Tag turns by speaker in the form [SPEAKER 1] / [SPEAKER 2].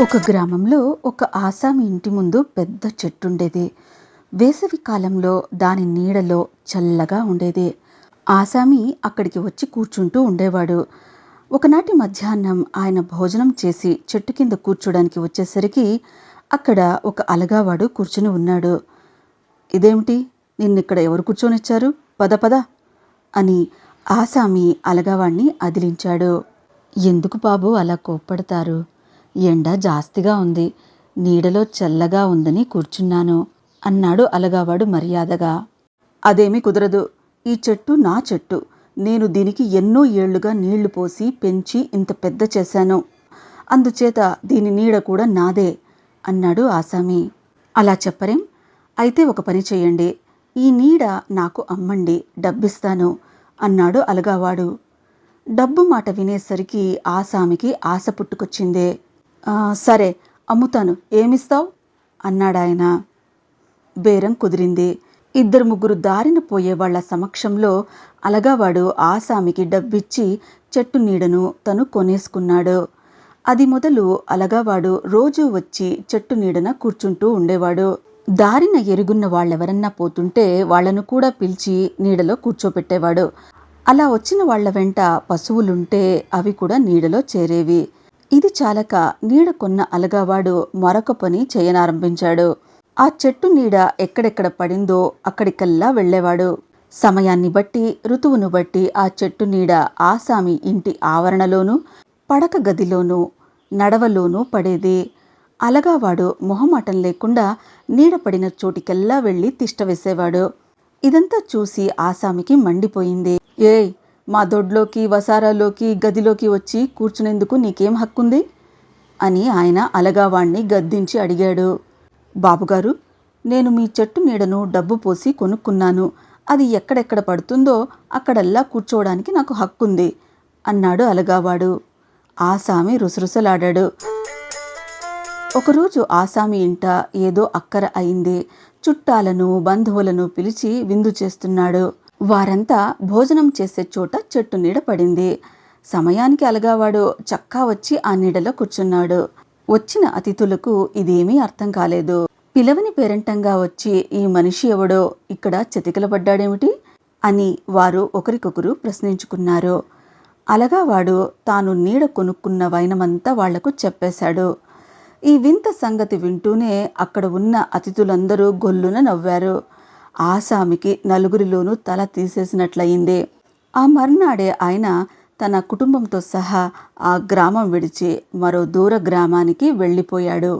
[SPEAKER 1] ఒక గ్రామంలో ఒక ఆసామి ఇంటి ముందు పెద్ద చెట్టుండేది. వేసవి కాలంలో దాని నీడలో చల్లగా ఉండేది. ఆసామి అక్కడికి వచ్చి కూర్చుంటూ ఉండేవాడు. ఒకనాటి మధ్యాహ్నం ఆయన భోజనం చేసి చెట్టు కింద కూర్చోడానికి వచ్చేసరికి అక్కడ ఒక అలగావాడు కూర్చుని ఉన్నాడు. ఇదేమిటి? నిన్నిక్కడ ఎవరు కూర్చొనిచ్చారు? పద పద అని ఆసామి అలగావాణ్ణి అదిలించాడు. ఎందుకు బాబు అలా కోప్పడతారు? ఎండ జాస్తిగా ఉంది. నీడలో చల్లగా ఉందని కూర్చున్నాను అన్నాడు అలగావాడు మర్యాదగా. అదేమీ కుదరదు. ఈ చెట్టు నా చెట్టు. నేను దీనికి ఎన్నో ఏళ్ళుగా నీళ్ళు పోసి పెంచి ఇంత పెద్ద చేశాను. అందుచేత దీని నీడ కూడా నాదే అన్నాడు ఆసామి. అలా చెప్పరేం? అయితే ఒక పని చేయండి. ఈ నీడ నాకు అమ్మండి. డబ్బిస్తాను అన్నాడు అలగావాడు. డబ్బు మాట వినేసరికి ఆసామికి ఆశ పుట్టుకొచ్చిందే. సరే అమ్ముతాను. ఏమిస్తావు? అన్నాడాయన. బేరం కుదిరింది. ఇద్దరు ముగ్గురు దారిన పోయే వాళ్ళ సమక్షంలో అలగావాడు ఆసామికి డబ్బిచ్చి చెట్టు నీడను తను కొనేసుకున్నాడు. అది మొదలు అలగావాడు రోజూ వచ్చి చెట్టు నీడన కూర్చుంటూ ఉండేవాడు. దారిన ఎరుగున్న వాళ్ళెవరన్నా పోతుంటే వాళ్ళను కూడా పిలిచి నీడలో కూర్చోపెట్టేవాడు. అలా వచ్చిన వాళ్ళ వెంట పశువులుంటే అవి కూడా నీడలో చేరేవి. ఇది చాలక నీడ కొన్న అలగావాడు మరొక పని చేయనారంభించాడు. ఆ చెట్టు నీడ ఎక్కడెక్కడ పడిందో అక్కడికల్లా వెళ్ళేవాడు. సమయాన్ని బట్టి ఋతువును బట్టి ఆ చెట్టు నీడ ఆసామి ఇంటి ఆవరణలోనూ పడక గదిలోనూ నడవలోనూ పడేది. అలగావాడు మొహమాటం లేకుండా నీడ పడిన చోటికెల్లా వెళ్ళి తిష్ట వేసేవాడు. ఇదంతా చూసి ఆసామికి మండిపోయింది. ఏయ్ మా దొడ్లోకి వసారాలోకి గదిలోకి వచ్చి కూర్చునేందుకు నీకేం హక్కుంది? అని ఆయన అలగావాణ్ణి గద్దించి అడిగాడు. బాబుగారు నేను మీ చెట్టు నీడను డబ్బు పోసి కొనుక్కున్నాను. అది ఎక్కడెక్కడ పడుతుందో అక్కడల్లా కూర్చోవడానికి నాకు హక్కుంది అన్నాడు అలగావాడు. ఆసామి రుసరుసలాడాడు. ఒకరోజు ఆసామి ఇంట ఏదో అక్కర అయింది. చుట్టాలను బంధువులను పిలిచి విందు చేస్తున్నాడు. వారంతా భోజనం చేసే చోట చెట్టు నీడ పడింది. సమయానికి అలగావాడు చక్కా వచ్చి ఆ నీడలో కూర్చున్నాడు. వచ్చిన అతిథులకు ఇదేమీ అర్థం కాలేదు. పిలవని పేరంటంగా వచ్చి ఈ మనిషి ఎవడో? ఇక్కడ చతికిలబడ్డాడేమిటి అని వారు ఒకరికొకరు ప్రశ్నించుకున్నారు. అలగావాడు తాను నీడ కొనుక్కున్న వైనమంతా వాళ్ళకు చెప్పేశాడు. ఈ వింత సంగతి వింటూనే అక్కడ ఉన్న అతిథులందరూ గొల్లున నవ్వారు. ఆసామికి నలుగురిలోనూ తల తీసేసినట్లయింది. ఆ మర్నాడే ఆయన తన కుటుంబంతో సహా ఆ గ్రామం విడిచి మరో దూర గ్రామానికి వెళ్ళిపోయాడు.